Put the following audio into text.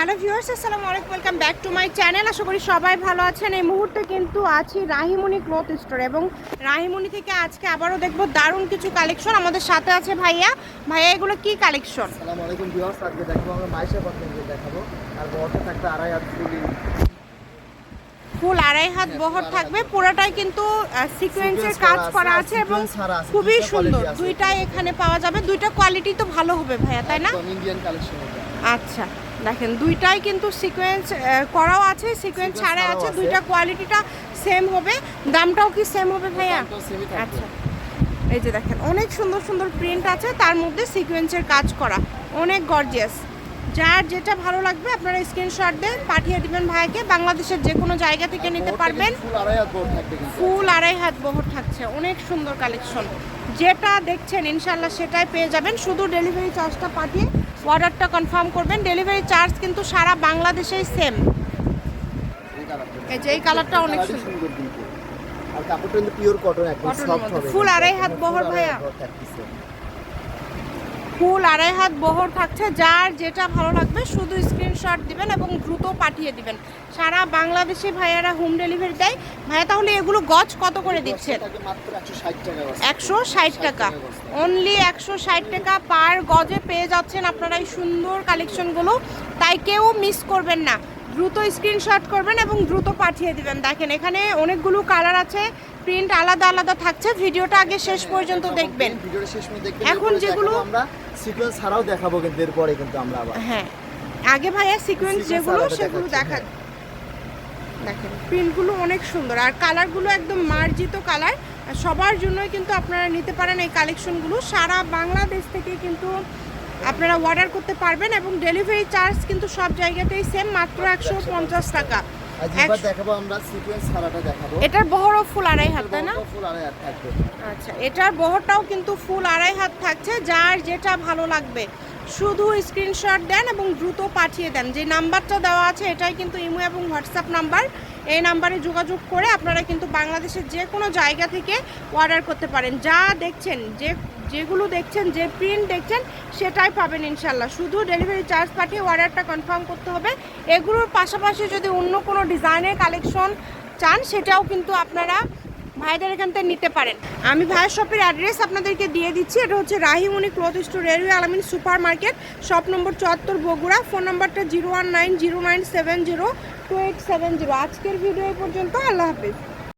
Hello viewers আসসালামু আলাইকুম welcome back to my channel. আশা করি সবাই ভালো আছেন। এই মুহূর্তে কিন্তু আছি রাহিমণি ক্লথ স্টোর এবং রাহিমণি থেকে আজকে আবারও দেখব দারুণ কিছু কালেকশন আমাদের সাথে আছে ভাইয়া। ভাইয়া এগুলো কি কালেকশন? আসসালামু আলাইকুম ভিউয়ার্স আজকে দেখাবো আমরা মাইশা দেখাবো। আর বড়টা থাকবে আড়াই হাত ফুলি। আড়াই হাত বহর থাকবে। পুরোটাই কিন্তু সিকোয়েন্সের কাজ করা আছে, এবং খুবই সুন্দর। দুইটাই এখানে। পাওয়া যাবে। দুইটা কোয়ালিটি তো ভালো হবে ভাইয়া তাই না? ইন্ডিয়ান কালেকশন আচ্ছা। দেখেন দুইটাই কিন্তু সিকোয়েন্স করাও আছে সিকোয়েন্স ছাড়া আছে। দুইটা কোয়ালিটিটা সেম হবে। দামটাও কি সেম হবে ভাইয়া। আচ্ছা। এই যে দেখেন অনেক সুন্দর সুন্দর প্রিন্ট আছে তার মধ্যে সিকোয়েন্সের কাজ করা। অনেক গর্জিয়াস যার যেটা ভালো লাগবে আপনারা স্ক্রিনশট দেন পাঠিয়ে দিবেন ভাইকে বাংলাদেশের যে কোনো জায়গা থেকে নিতে পারবেন। ফুল আড়াই হাত বহর থাকছে। অনেক সুন্দর কালেকশন যেটা দেখছেন ইনশাল্লাহ সেটাই পেয়ে যাবেন। শুধু ডেলিভারি চার্জটা পাঠিয়ে অর্ডারটা কনফার্ম করবেন। ডেলিভারি চার্জ কিন্তু সারা বাংলাদেশেই সেম এই কালারটা যে এই কালারটা অনেক সুন্দর। আর কাপড়টা কিন্তু পিওর কটন একদম সফট হবে। ফুল। আড়াই হাত বহর ভাইয়া? ফুল আড়াই হাত বহর থাকছে যার যেটা ভালো লাগবে শুধু স্ক্রিনশট দিবেন এবং দ্রুত পাঠিয়ে দিবেন। সারা বাংলাদেশে ভাইয়ারা হোম ডেলিভারি দেয়। ভাইয়া তাহলে এগুলো গজ কত করে দিচ্ছেন থাকবে মাত্র 160 টাকা করে। একশো ষাট টাকা। অনলি একশো ষাট টাকা পার গজে পেয়ে যাচ্ছেন আপনারা এই সুন্দর কালেকশনগুলো তাই কেউ মিস করবেন না। দ্রুত স্ক্রিনশট করবেন এবং দ্রুত পাঠিয়ে দিবেন। দেখেন এখানে অনেকগুলো কালার আছে প্রিন্ট আলাদা আলাদা থাকছে। ভিডিওটা আগে শেষ পর্যন্ত দেখবেন। ভিডিওটা শেষ পর্যন্ত দেখবেন। এখন যেগুলো- আমরা সিকোয়েন্স ছাড়াও দেখাবো কিন্তু এরপরে কিন্তু আমরা আবার। হ্যাঁ। আগে ভাইয়া সিকোয়েন্স যেগুলো সেগুলো দেখা দেখেন প্রিন্টগুলো অনেক সুন্দর। আর কালারগুলো একদম মার্জিত কালার সবার জন্যই কিন্তু আপনারা নিতে পারেন এই কালেকশনগুলো সারা বাংলাদেশ থেকে কিন্তু আপনারা অর্ডার করতে পারবেন এবং ডেলিভারি চার্জ কিন্তু সব জায়গাতেই সেম মাত্র একশো পঞ্চাশ টাকা। এবার দেখাবো আমরা সিকোয়েন্স ছাড়াটা দেখাবো। এটার বহরও ফুল আড়াই হাত তাই না? ফুল আড়াই হাত থাকবে। আচ্ছা এটার বহরটাও কিন্তু ফুল আড়াই হাত থাকছে যার যেটা ভালো লাগবে। শুধু স্ক্রিনশট দেন এবং দ্রুত পাঠিয়ে দেন। যে নাম্বারটা দেওয়া আছে এটাই কিন্তু ইমো এবং হোয়াটসঅ্যাপ নাম্বার। এই নাম্বারে যোগাযোগ করে আপনারা কিন্তু বাংলাদেশের যে কোনো জায়গা থেকে অর্ডার করতে পারেন। যা দেখছেন যে যেগুলো দেখছেন, যে প্রিন্ট দেখছেন, সেটাই পাবেন ইনশাল্লাহ শুধু ডেলিভারি চার্জ পাঠিয়ে অর্ডারটা কনফার্ম করতে হবে। এগুলোর পাশাপাশি যদি অন্য কোনো ডিজাইনের কালেকশন চান, সেটাও কিন্তু আপনারা ভাইদের এখান থেকে নিতে পারেন। আমি ভাইয়ের শপের অ্যাড্রেস আপনাদেরকে দিয়ে দিচ্ছি। এটা হচ্ছে Rahimoni cloth store railway Alamin super market shop number চুয়াত্তর বগুড়া ফোন নম্বরটা zero one nine zero nine seven zero two eight seven zero আজকের ভিডিও পর্যন্ত, আল্লাহ হাফিজ।